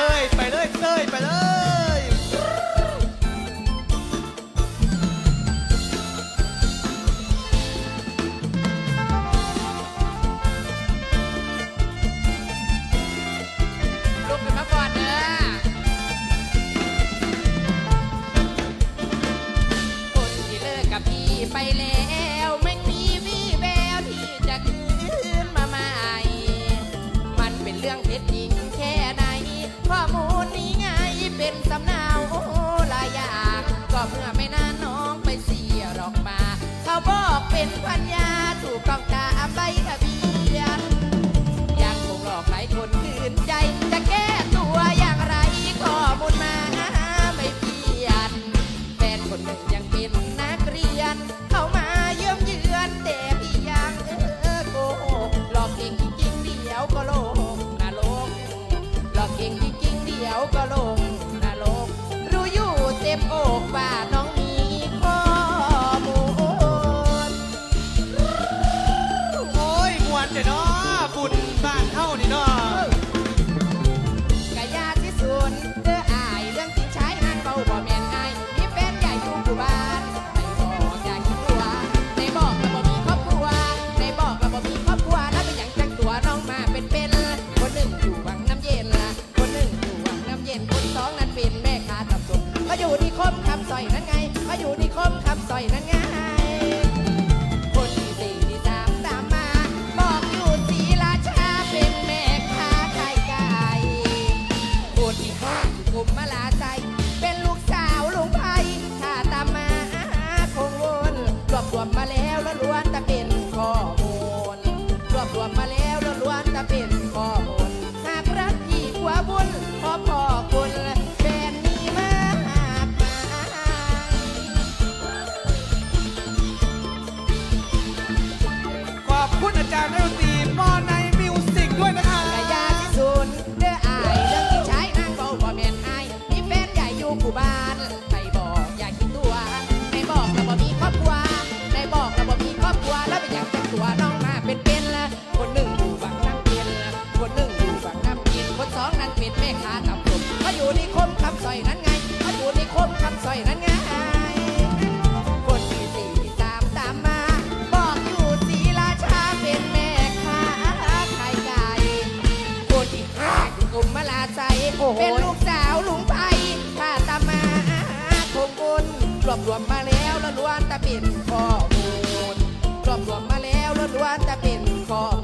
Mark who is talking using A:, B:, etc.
A: เต้ยไปเลยเต้ยไปเลย
B: ลุกขึ้นมาก่อนเด้อคนที่เลิกกับพี่ไปแล้ว ดี๋ยวเนาะ
A: บุญบ้านเฮานี่เนาะ
B: กะยาที่สุดเด้ออายเรื่องจริงใช้นางเบาบ่แม่นอายมีแฟนใหญ่อยู่กูบ้านในบอกอยากคิดตัวในบอกแล้วบ่มีครอบครัวในบอกแล้วบ่มีครอบครัวแล้วเป็นหยังจังตัวน้องมาเป็นเป็นคนหนึ่งอยู่วังน้ำเย็นละคนหนึ่งอยู่วังน้ำเย็นคนสองนั้นเป็นแม่ค้าตับสนมาอยู่ที่คมคำซอยนั่นไงมาอยู่ที่ กูบ้าน
A: ใค
B: รบอกอยาคิดตัวในบอกแล้วบ่มีครอบครัวในบอกแล้วบ่มีครอบครัวแล้วเป็นอย่างจังตัวน้องมาเป็นเป็นละคนหนึ่งอยู่บังน้ำเย็นละคนหนึ่งอยู่บังน้ำเย็นคนสองนั้นเป็นแม่ค้าตับผมเขาอยู่ในคมคำซอยนั้นไงเขาอยู่ในคมคำซอยนั้นไงคนที่สี่ที่สามตามมา บอกอยู่ศรีราชาเป็นแม่ค้าไข่ไก่คนที่ห้าคือกลุ่มมาลาใจเป็นลูก รวบรวมมาแล้วล้วนแต่เป็นข้อมูลรวบรวมมาแล้วแล้วล้วนแต่เป็นข้อ